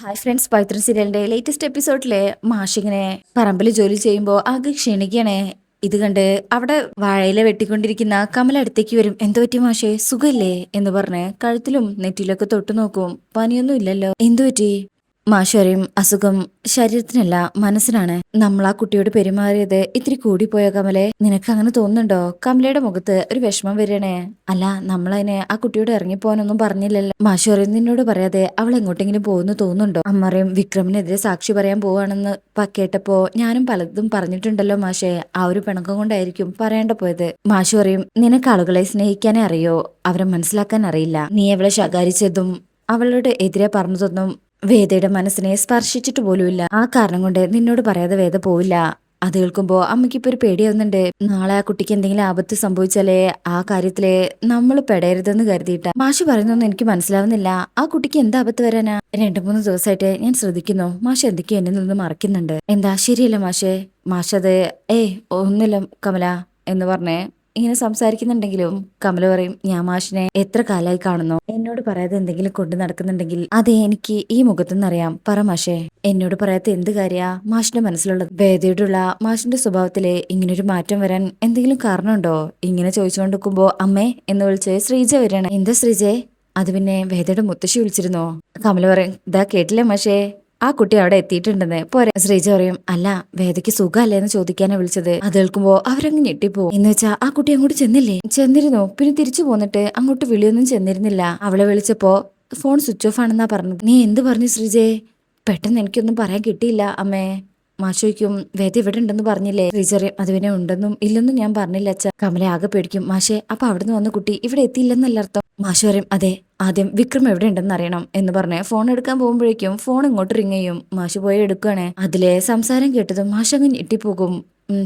Hi friends പവിത്ര സീരിയലിന്റെ latest എപ്പിസോഡിലെ മാഷിങ്ങനെ പറമ്പിൽ ജോലി ചെയ്യുമ്പോൾ ആകെ ക്ഷണിക്കണേ ഇത് കണ്ട് അവിടെ വാഴയില വെട്ടിക്കൊണ്ടിരിക്കുന്ന കമൽ അടുത്തേക്ക് വരും. എന്തു പറ്റി മാഷേ? സുഖല്ലേ? എന്ന് പറഞ്ഞ് കഴുത്തിലും നെറ്റിലൊക്കെ തൊട്ടു നോക്കും പനിയൊന്നും ഇല്ലല്ലോ. എന്തു പറ്റി? മാഷ് പറയും അസുഖം ശരീരത്തിനല്ല മനസ്സിനാണ്. നമ്മൾ ആ കുട്ടിയോട് പെരുമാറിയത് ഇത്തിരി കൂടിപ്പോയ കമലെ? നിനക്ക് അങ്ങനെ തോന്നുന്നുണ്ടോ? കമലയുടെ മുഖത്ത് ഒരു വിഷമം വരണേ അല്ല നമ്മളതിനെ ആ കുട്ടിയോട് ഇറങ്ങിപ്പോവാനൊന്നും പറഞ്ഞില്ലല്ലോ. മാഷോറിയും നിന്നോട് പറയാതെ അവൾ എങ്ങോട്ടെങ്കിലും പോകുന്നു തോന്നുന്നുണ്ടോ? അമ്മറയും വിക്രമിനെതിരെ സാക്ഷി പറയാൻ പോവാണെന്ന് കേട്ടപ്പോ ഞാനും പലതും പറഞ്ഞിട്ടുണ്ടല്ലോ മാഷെ. ആ ഒരു പിണക്കം കൊണ്ടായിരിക്കും പറയേണ്ട പോയത്. മാഷോറിയും നിനക്ക് ആളുകളെ സ്നേഹിക്കാനേ അറിയോ? അവരെ മനസ്സിലാക്കാൻ അറിയില്ല. നീ അവളെ ശകാരിച്ചതും അവളോട് എതിരെ പറഞ്ഞതൊന്നും വേദയുടെ മനസ്സിനെ സ്പർശിച്ചിട്ട് പോലുമില്ല. ആ കാരണം കൊണ്ട് നിന്നോട് പറയാതെ വേദ പോവില്ല. അത് കേൾക്കുമ്പോ അമ്മയ്ക്ക് ഇപ്പൊ ഒരു പേടിയാവുന്നുണ്ട്. നാളെ ആ കുട്ടിക്ക് എന്തെങ്കിലും ആപത്ത് സംഭവിച്ചാലേ ആ കാര്യത്തിൽ നമ്മൾ പെടയരുതെന്ന് കരുതിയിട്ട. മാഷി പറയുന്നൊന്നും എനിക്ക് മനസ്സിലാവുന്നില്ല. ആ കുട്ടിക്ക് എന്താ ആപത്ത് വരാനാ? രണ്ടു മൂന്ന് ദിവസമായിട്ട് ഞാൻ ശ്രദ്ധിക്കുന്നു. മാഷ് എന്തൊക്കെയോ എന്നിൽ നിന്ന് മറക്കുന്നുണ്ട് എന്താ? ശരിയല്ല മാഷേ? മാഷത് ഏ ഒന്നുമില്ല കമല എന്ന് പറഞ്ഞേ ഇങ്ങനെ സംസാരിക്കുന്നുണ്ടെങ്കിലും കമല പറയും ഞാൻ മാഷിനെ എത്ര കാലമായി കാണുന്നു? എന്നോട് പറയാതെ എന്തെങ്കിലും കൊണ്ടു നടക്കുന്നുണ്ടെങ്കിൽ അതെ എനിക്ക് ഈ മുഖത്തുനിന്ന് അറിയാം. പറ മാഷേ. എന്നോട് പറയാത്ത എന്ത് കാര്യാ മാഷിന്റെ മനസ്സിലുള്ളത്? വേദയോടുള്ള മാഷിന്റെ സ്വഭാവത്തിലെ ഇങ്ങനൊരു മാറ്റം വരാൻ എന്തെങ്കിലും കാരണമുണ്ടോ? ഇങ്ങനെ ചോദിച്ചുകൊണ്ട് നിൽക്കുമ്പോ അമ്മേ എന്ന് വിളിച്ച് ശ്രീജ വരികയാണ്. എന്താ ശ്രീജെ? അത് പിന്നെ വേദയുടെ മുത്തശ്ശി വിളിച്ചിരുന്നോ. കമല പറയും ഇതാ കേട്ടില്ലേ മാഷേ? ആ കുട്ടി അവിടെ എത്തിയിട്ടുണ്ടെന്ന്. പോരെ. ശ്രീജ പറയും അല്ല വേദയ്ക്ക് സുഖമല്ലേന്ന് ചോദിക്കാനാ വിളിച്ചത്. അത് കേൾക്കുമ്പോ അവരങ്ങ് ഞെട്ടിപ്പോവും. എന്ന് വെച്ചാ ആ കുട്ടി അങ്ങോട്ട് ചെന്നില്ലേ? ചെന്നിരുന്നു. പിന്നെ തിരിച്ചു പോന്നിട്ട് അങ്ങോട്ട് വിളിയൊന്നും ചെന്നിരുന്നില്ല. അവളെ വിളിച്ചപ്പോ ഫോൺ സ്വിച്ച് ഓഫ് ആണെന്നാ പറഞ്ഞത്. നീ എന്ത് പറഞ്ഞു ശ്രീജയെ പെട്ടെന്ന് എനിക്കൊന്നും പറയാൻ കിട്ടിയില്ല അമ്മേ. മാഷോയ്ക്കും വേദ ഇവിടെ ഉണ്ടെന്ന് പറഞ്ഞില്ലേ? ശ്രീചറിയും അത് പിന്നെ ഉണ്ടെന്നും ഇല്ലെന്നും ഞാൻ പറഞ്ഞില്ല അച്ഛ. കമല ആകെ പേടിക്കും. മാഷെ അപ്പൊ അവിടുന്ന് വന്ന കുട്ടി ഇവിടെ എത്തിയില്ലെന്നല്ല അർത്ഥം? മാഷ് പറയും അതെ ആദ്യം വിക്രം എവിടെ ഉണ്ടെന്ന് അറിയണം എന്ന് പറഞ്ഞ് ഫോൺ എടുക്കാൻ പോകുമ്പോഴേക്കും ഫോൺ ഇങ്ങോട്ട് റിങ് ചെയ്യും. മാഷ് പോയി എടുക്കുകയാണ് അതിലെ സംസാരം കേട്ടതും മാഷ് അങ്ങ് ഞെട്ടിപ്പോകും.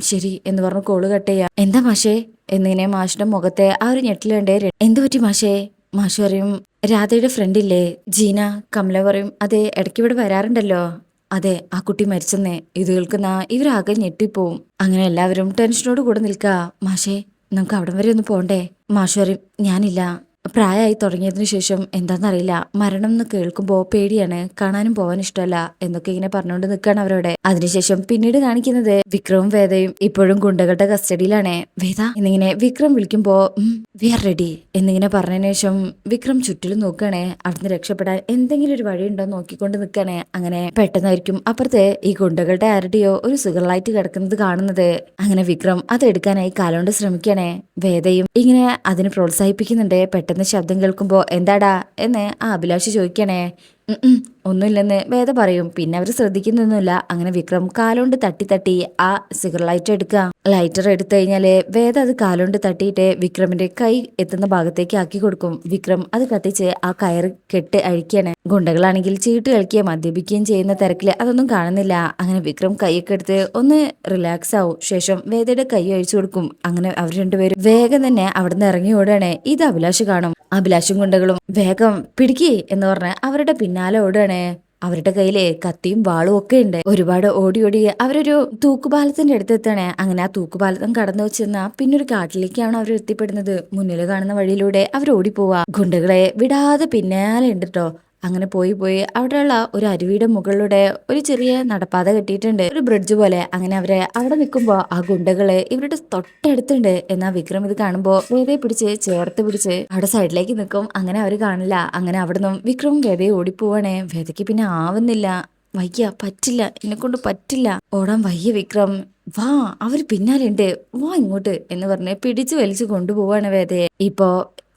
ശരി എന്ന് പറഞ്ഞ് കോൾ കട്ട് ചെയ്യാം. എന്താ മാഷേ? എന്നിങ്ങനെ മാഷിന്റെ മുഖത്തെ ആ ഒരു ഞെട്ടിലേണ്ടേ എന്തു പറ്റി മാഷേ? മാഷ് പറയും രാധയുടെ ഫ്രണ്ടില്ലേ ജീന കമല പറയും അതെ ഇടയ്ക്ക് ഇവിടെ വരാറുണ്ടല്ലോ. അതെ ആ കുട്ടി മരിച്ചെന്നേ. ഇത് കേൾക്കുന്ന ഇവരാകെ ഞെട്ടിപ്പോവും. അങ്ങനെ എല്ലാവരും ടെൻഷനോട് കൂടെ നിൽക്കാ. മാഷേ നമുക്ക് അവിടം വരെ ഒന്ന് പോണ്ടേ? മാഷ് പറയും ഞാനില്ല. പ്രായമായി തുടങ്ങിയതിനു ശേഷം എന്താണെന്നറിയില്ല മരണം എന്ന് കേൾക്കുമ്പോൾ പേടിയാണ്. കാണാനും പോകാൻ ഇഷ്ടമല്ല എന്നൊക്കെ ഇങ്ങനെ പറഞ്ഞുകൊണ്ട് നിൽക്കുകയാണ് അവരോട് അതിനുശേഷം പിന്നീട് കാണിക്കുന്നത് വിക്രവും വേദയും ഇപ്പോഴും ഗുണ്ടകളുടെ കസ്റ്റഡിയിലാണ്. വേദ എന്നിങ്ങനെ വിക്രം വിളിക്കുമ്പോ വി ആർ റെഡി എന്നിങ്ങനെ പറഞ്ഞതിന് ശേഷം വിക്രം ചുറ്റിലും നോക്കുകയാണേ. അവിടുന്ന് രക്ഷപ്പെടാൻ എന്തെങ്കിലും ഒരു വഴിയുണ്ടോ നോക്കിക്കൊണ്ട് നിൽക്കുകയാണേ അങ്ങനെ പെട്ടെന്നായിരിക്കും അപ്പുറത്തെ ഈ ഗുണ്ടകളുടെ ആരുടെയോ ഒരു സുഖളായിട്ട് കിടക്കുന്നത് കാണുന്നത്. അങ്ങനെ വിക്രം അത് എടുക്കാനായി കാലോണ്ട് ശ്രമിക്കണേ വേദയും ഇങ്ങനെ അതിന് പ്രോത്സാഹിപ്പിക്കുന്നുണ്ട്. പെട്ടെന്ന് ശബ്ദം കേൾക്കുമ്പോൾ എന്താടാ? എന്ന് ആ അഭിലാഷ് ചോദിക്കണേ. ഒന്നുമില്ലെന്ന് വേദ പറയും. പിന്നെ അവർ ശ്രദ്ധിക്കുന്നൊന്നുമില്ല. അങ്ങനെ വിക്രം കാലോണ്ട് തട്ടി തട്ടി ആ സിഗർ ലൈറ്റർ എടുക്കുക. ലൈറ്റർ എടുത്തു കഴിഞ്ഞാൽ വേദ അത് കാലോണ്ട് തട്ടിയിട്ട് വിക്രമിന്റെ കൈ എത്തുന്ന ഭാഗത്തേക്ക് ആക്കി കൊടുക്കും. വിക്രം അത് കത്തിച്ച് ആ കയർ കെട്ട് അഴിക്കാണ്. ഗുണ്ടകളാണെങ്കിൽ ചീട്ട് കളിക്കുകയും മദ്യപിക്കുകയും ചെയ്യുന്ന തിരക്കിൽ അതൊന്നും കാണുന്നില്ല. അങ്ങനെ വിക്രം കൈയൊക്കെ എടുത്ത് ഒന്ന് റിലാക്സ് ആവും. ശേഷം വേദയുടെ കൈ അഴിച്ചു കൊടുക്കും. അങ്ങനെ അവർ രണ്ടുപേരും വേഗം തന്നെ അവിടുന്ന് ഇറങ്ങി ഓടുകയാണ്. ഇത് അഭിലാഷ് കാണും. അഭിലാഷും ഗുണ്ടകളും വേഗം പിടിക്കേ എന്ന് പറഞ്ഞ് അവരുടെ പിന്നാലെ ഓടുകയാണ് അവരുടെ കയ്യിൽ കത്തിയും വാളും ഒക്കെ ഉണ്ട്. ഒരുപാട് ഓടി ഓടി അവരൊരു തൂക്കുപാലത്തിന്റെ അടുത്ത് എത്താണ് അങ്ങനെ ആ തൂക്കുപാലത്തം കടന്നു വെച്ചെന്ന പിന്നെ ഒരു കാട്ടിലേക്കാണ് അവർ എത്തിപ്പെടുന്നത്. മുന്നിൽ കാണുന്ന വഴിയിലൂടെ അവർ ഓടിപ്പോവാ. ഗുണ്ടകളെ വിടാതെ പിന്നാലെ ഉണ്ട് കേട്ടോ അങ്ങനെ പോയി പോയി അവിടെയുള്ള ഒരു അരുവിയുടെ മുകളിലൂടെ ഒരു ചെറിയ നടപ്പാത കെട്ടിയിട്ടുണ്ട്. ഒരു ബ്രിഡ്ജ് പോലെ അങ്ങനെ അവരെ അവിടെ നിൽക്കുമ്പോൾ ആ ഗുണ്ടകൾ ഇവരുടെ തൊട്ടടുത്തുണ്ട് എന്നാ വിക്രം ഇത് കാണുമ്പോൾ വേദയെ പിടിച്ച് ചേർത്ത് പിടിച്ച് അവിടെ സൈഡിലേക്ക് നിൽക്കും. അങ്ങനെ അവർ കാണില്ല. അങ്ങനെ അവിടെ നിന്നും വിക്രം വേദയെ ഓടിപ്പോവാണേ. വേദയ്ക്ക് പിന്നെ ആവുന്നില്ല. വയ്യ പറ്റില്ല. എന്നെ കൊണ്ട് പറ്റില്ല. ഓടാൻ വയ്യ വിക്രം. വാ അവർ പിന്നാലുണ്ട് വാ ഇങ്ങോട്ട് എന്ന് പറഞ്ഞ് പിടിച്ചു വലിച്ചു കൊണ്ടുപോവാണ് വേദയെ. ഇപ്പോ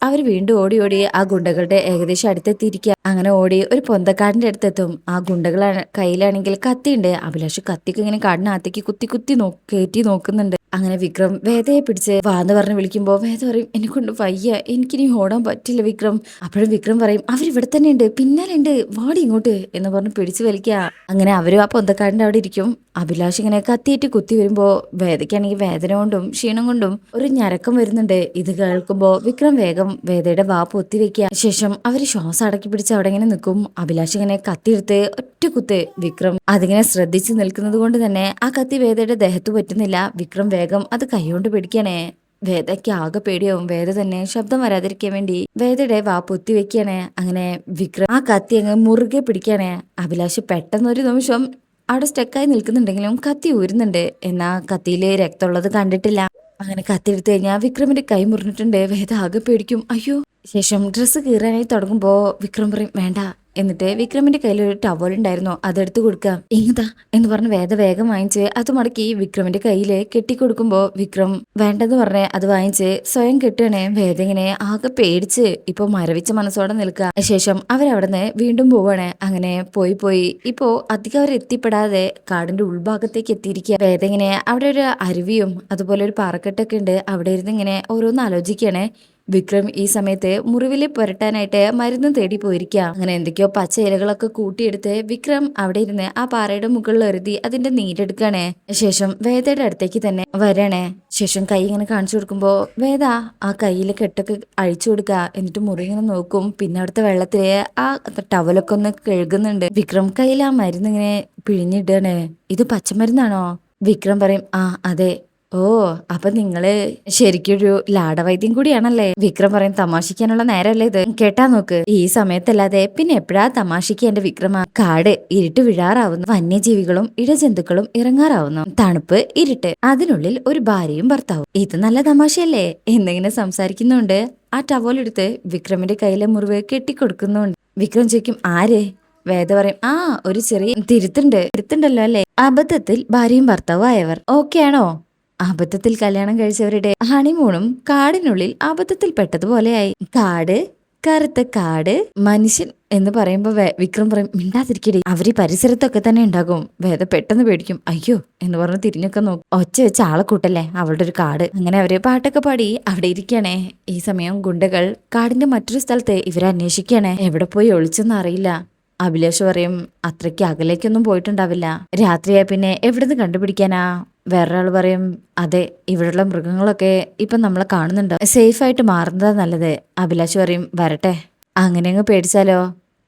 അവർ വീണ്ടും ഓടി ഓടി ആ ഗുണ്ടകളുടെ ഏകദേശം അടുത്തെത്തിയിരിക്കുക അങ്ങനെ ഓടി ഒരു പൊന്തക്കാടിന്റെ അടുത്തെത്തും. ആ ഗുണ്ടകളാണ് കയ്യിലാണെങ്കിൽ കത്തിയുണ്ട്. അഭിലാഷ് കത്തിക്ക് ഇങ്ങനെ കാടിനകത്തേക്ക് കുത്തി കുത്തി നോ കയറ്റി നോക്കുന്നുണ്ട്. അങ്ങനെ വിക്രം വേദയെ പിടിച്ച് വാന്ന് പറഞ്ഞ് വിളിക്കുമ്പോൾ വേദ പറയും എന്നെ കൊണ്ട് വയ്യ എനിക്കിനി ഓടാൻ പറ്റില്ല വിക്രം. അപ്പോഴും വിക്രം പറയും അവരിവിടെ തന്നെ ഉണ്ട് പിന്നാലെ ഉണ്ട് വാടി ഇങ്ങോട്ട് എന്ന് പറഞ്ഞ് പിടിച്ചു വലിക്കുക. അങ്ങനെ അവരും ആ പൊന്തക്കാടിന്റെ അവിടെ ഇരിക്കും. അഭിലാഷ് ഇങ്ങനെ കത്തിയിട്ട് കുത്തി വരുമ്പോൾ വേദയ്ക്കാണെങ്കിൽ വേദന കൊണ്ടും ക്ഷീണം കൊണ്ടും ഒരു ഞരക്കം വരുന്നുണ്ട്. ഇത് കേൾക്കുമ്പോൾ വിക്രം വേഗം വേദയുടെ വാ പൊത്തി വെക്കുക ശേഷം അവർ ശ്വാസം അടക്കി പിടിച്ച് അവിടെ ഇങ്ങനെ നിൽക്കും. അഭിലാഷ് ഇങ്ങനെ കത്തിയെടുത്ത് ഒറ്റ കുത്ത് വിക്രം അതിങ്ങനെ ശ്രദ്ധിച്ച് നിൽക്കുന്നത് കൊണ്ട് തന്നെ ആ കത്തി വേദയുടെ ദേഹത്ത് പറ്റുന്നില്ല. വിക്രം വേഗം അത് കൈകൊണ്ട് പിടിക്കണേ. വേദയ്ക്ക് ആകെ പേടിയാവും. വേദ തന്നെ ശബ്ദം വരാതിരിക്കാൻ വേണ്ടി വേദയുടെ വാ പൊത്തി വെക്കുകയാണ് അങ്ങനെ വിക്രം ആ കത്തി അങ്ങ് മുറുകെ പിടിക്കുകയാണ് അഭിലാഷ് പെട്ടെന്നൊരു നിമിഷം അവിടെ സ്റ്റെക്കായി നിൽക്കുന്നുണ്ടെങ്കിലും കത്തി ഊരുന്നുണ്ട്. എന്നാ കത്തിയിൽ രക്തമുള്ളത് കണ്ടിട്ടില്ല. അങ്ങനെ കത്തി ഞാൻ കഴിഞ്ഞാൽ വിക്രമിന്റെ കൈ മുറിഞ്ഞിട്ടുണ്ട്. വേദ ആകെ പേടിക്കും. അയ്യോ. ശേഷം ഡ്രസ്സ് കീറാനായി തുടങ്ങുമ്പോ വിക്രം പറയും വേണ്ട എന്നിട്ട് വിക്രമിന്റെ കയ്യിൽ ഒരു ടവൽ ഉണ്ടായിരുന്നു. അതെടുത്ത് കൊടുക്കാം. ഇങ്ങതാ എന്ന് പറഞ്ഞ് വേദ വേഗം വാങ്ങിച്ച് അത് മടക്കി വിക്രമിന്റെ കയ്യിൽ കെട്ടിക്കൊടുക്കുമ്പോ വിക്രം വേണ്ടെന്ന് പറഞ്ഞ് അത് വാങ്ങിച്ച് സ്വയം കെട്ടുകയാണേ. വേദ ഇങ്ങനെ ആകെ പേടിച്ച് ഇപ്പൊ മരവിച്ച മനസ്സോടെ നിൽക്കുക ശേഷം അവരവിടുന്ന് വീണ്ടും പോവാണ്. അങ്ങനെ പോയി പോയി ഇപ്പോ അധികം അവർ എത്തിപ്പെടാതെ കാടിന്റെ ഉൾഭാഗത്തേക്ക് എത്തിയിരിക്കുക വേദ ഇങ്ങനെ അവിടെ ഒരു അരുവിയും അതുപോലെ ഒരു പാറക്കെട്ടൊക്കെ ഉണ്ട്. അവിടെ ഇരുന്ന് ഇങ്ങനെ ഓരോന്ന് ആലോചിക്കുകയാണ് വിക്രം ഈ സമയത്ത് മുറിവിൽ പുരട്ടാനായിട്ട് മരുന്ന് തേടി പോയിരിക്കുക അങ്ങനെ എന്തൊക്കെയോ പച്ച ഇലകളൊക്കെ കൂട്ടിയെടുത്ത് വിക്രം അവിടെ ഇരുന്ന് ആ പാറയുടെ മുകളിൽ ഒരുതി അതിന്റെ നീരെടുക്കണേ. ശേഷം വേദയുടെ അടുത്തേക്ക് തന്നെ വരണേ. ശേഷം കൈ ഇങ്ങനെ കാണിച്ചു കൊടുക്കുമ്പോ വേദ ആ കയ്യിലെ കെട്ടൊക്കെ അഴിച്ചു കൊടുക്കുക എന്നിട്ട് മുറി ഇങ്ങനെ നോക്കും. പിന്നെ അവിടുത്തെ വെള്ളത്തിൽ ആ ടവലൊക്കെ ഒന്ന് കഴുകുന്നുണ്ട്. വിക്രം കയ്യിൽ ആ മരുന്ന് ഇങ്ങനെ പിഴിഞ്ഞിടണേ. ഇത് പച്ചമരുന്നാണോ? വിക്രം പറയും ആ അതെ. ഓ അപ്പൊ നിങ്ങൾ ശരിക്കൊരു ലാടവൈദ്യം കൂടിയാണല്ലേ? വിക്രം പറയും തമാശിക്കാനുള്ള നേരമല്ലേ ഇത്? കേട്ടാ നോക്ക് ഈ സമയത്തല്ലാതെ പിന്നെ എപ്പോഴാ തമാശിക്ക് എന്റെ വിക്രമ? കാട് ഇരുട്ട് വിഴാറാവുന്നു വന്യജീവികളും ഇഴജന്തുക്കളും ഇറങ്ങാറാവുന്നു തണുപ്പ് ഇരുട്ട് അതിനുള്ളിൽ ഒരു ഭാര്യയും ഭർത്താവും. ഇത് നല്ല തമാശയല്ലേ? എന്നിങ്ങനെ സംസാരിക്കുന്നുണ്ട്. ആ ടവൽ എടുത്ത് വിക്രമിന്റെ കയ്യിലെ മുറിവ് കെട്ടിക്കൊടുക്കുന്നുണ്ട്. വിക്രം ചോദിക്കും ആരെ? വേദ പറയും ആ ഒരു ചെറിയ തിരുത്തുണ്ട് തിരുത്തുണ്ടല്ലോ അല്ലേ? അബദ്ധത്തിൽ ഭാര്യയും ഭർത്താവും ആയവർ ഓക്കെ ആണോ? അബദ്ധത്തിൽ കല്യാണം കഴിച്ചവരുടെ ഹണിമൂണും കാടിനുള്ളിൽ അബദ്ധത്തിൽ പെട്ടതുപോലെയായി. കാട് കറുത്ത കാട് മനുഷ്യൻ എന്ന് പറയുമ്പോ വിക്രം പറയും മിണ്ടാതിരിക്കടി അവർ പരിസരത്തൊക്കെ തന്നെ ഉണ്ടാകും. വേദ പെട്ടെന്ന് പേടിക്കും. അയ്യോ എന്ന് പറഞ്ഞ് തിരിഞ്ഞൊക്കെ നോക്കും. ഒച്ച വെച്ച് ആളെ കൂട്ടല്ലേ അവളുടെ ഒരു കാട്. അങ്ങനെ അവരെ പാട്ടൊക്കെ പാടി അവിടെ ഇരിക്കണേ. ഈ സമയം ഗുണ്ടകൾ കാടിന്റെ മറ്റൊരു സ്ഥലത്ത് ഇവരെ അന്വേഷിക്കണേ. എവിടെ പോയി ഒളിച്ചെന്ന് അറിയില്ല. അഭിലാഷ് പറയും അത്രയ്ക്ക് അകലേക്കൊന്നും പോയിട്ടുണ്ടാവില്ല. രാത്രിയായ പിന്നെ എവിടുന്ന് കണ്ടുപിടിക്കാനാ? വേറൊരാൾ പറയും അതെ ഇവിടെയുള്ള മൃഗങ്ങളൊക്കെ ഇപ്പം നമ്മൾ കാണുന്നുണ്ടോ. സേഫ് ആയിട്ട് മാറുന്നതാ നല്ലത്. അഭിലാഷ് പറയും വരട്ടെ അങ്ങനെ അങ്ങ് പേടിച്ചാലോ?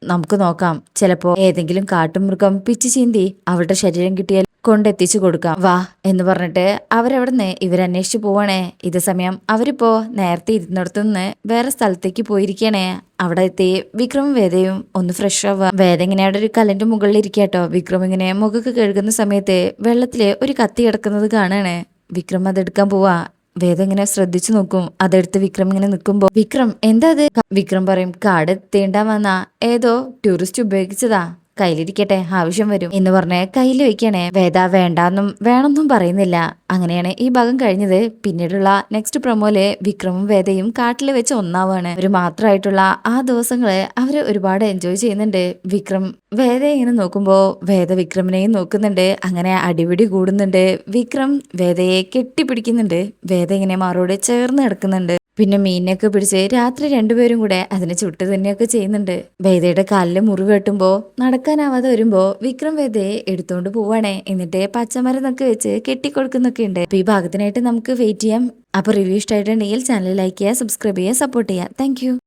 നമുക്ക് നോക്കാം. ചിലപ്പോൾ ഏതെങ്കിലും കാട്ടുമൃഗം പിച്ചു ചീന്തി അവളുടെ ശരീരം കിട്ടിയാൽ കൊണ്ടെത്തിച്ചു കൊടുക്കാം. വാ എന്ന് പറഞ്ഞിട്ട് അവരവിടുന്ന് ഇവരന്വേഷിച്ചു പോവണേ. ഇത് സമയം അവരിപ്പോ നേരത്തെ ഇരുന്നിടത്തു നിന്ന് വേറെ സ്ഥലത്തേക്ക് പോയിരിക്കണേ. അവിടെ എത്തി വിക്രമും വേദയും ഒന്ന് ഫ്രഷ് ആവുക വേദ ഇങ്ങനെ അവിടെ ഒരു കല്ലിന്റെ മുകളിൽ ഇരിക്കാട്ടോ. വിക്രം ഇങ്ങനെ മുഖക്ക് കഴുകുന്ന സമയത്ത് വെള്ളത്തിൽ ഒരു കത്തി കിടക്കുന്നത് കാണാണ്. വിക്രം അതെടുക്കാൻ പോവാ. വേദ ഇങ്ങനെ ശ്രദ്ധിച്ചു നോക്കും. അതെടുത്ത് വിക്രം ഇങ്ങനെ നിൽക്കുമ്പോ വിക്രം എന്താ അത് വിക്രം പറയും കാട് തീണ്ടാൻ വന്ന. ഏതോ ടൂറിസ്റ്റ് ഉപയോഗിച്ചതാ. കയ്യിലിരിക്കട്ടെ ആവശ്യം വരും. എന്ന് പറഞ്ഞ് കയ്യിൽ വെക്കണേ. വേദ വേണ്ടാന്നും വേണമെന്നും പറയുന്നില്ല. അങ്ങനെയാണ് ഈ ഭാഗം കഴിഞ്ഞത്. പിന്നീടുള്ള നെക്സ്റ്റ് പ്രൊമോയിൽ വിക്രമും വേദയും കാട്ടിൽ വെച്ച് ഒന്നാവാണ്. ഒരു മാത്രമായിട്ടുള്ള ആ ദിവസങ്ങൾ അവർ ഒരുപാട് എൻജോയ് ചെയ്യുന്നുണ്ട്. വിക്രം വേദ ഇങ്ങനെ നോക്കുമ്പോ വേദ വിക്രമിനെയും നോക്കുന്നുണ്ട്. അങ്ങനെ അടിപിടി കൂടുന്നുണ്ട്. വിക്രം വേദയെ കെട്ടിപ്പിടിക്കുന്നുണ്ട്. വേദ ഇങ്ങനെ മാറോട് ചേർന്ന് കിടക്കുന്നുണ്ട്. പിന്നെ മീനിനെയൊക്കെ പിടിച്ച് രാത്രി രണ്ടുപേരും കൂടെ അതിനെ ചുട്ട് തന്നെയൊക്കെ ചെയ്യുന്നുണ്ട്. വേദയുടെ കാലിൽ മുറിവ് വെട്ടുമ്പോ നടക്കാനാവാതെ വരുമ്പോൾ വിക്രം വേദയെ എടുത്തുകൊണ്ട് പോവാണേ. എന്നിട്ട് പച്ചമരുന്നൊക്കെ വെച്ച് കെട്ടിക്കൊടുക്കുന്നൊക്കെ ഉണ്ട്. അപ്പൊ ഈ ഭാഗത്തിനായിട്ട് നമുക്ക് വെയിറ്റ് ചെയ്യാം. അപ്പൊ റിവ്യൂ ഇഷ്ടമായിട്ടുണ്ടെങ്കിൽ ചാനൽ ലൈക്ക് ചെയ്യുക സബ്സ്ക്രൈബ് ചെയ്യുക സപ്പോർട്ട് ചെയ്യുക. താങ്ക്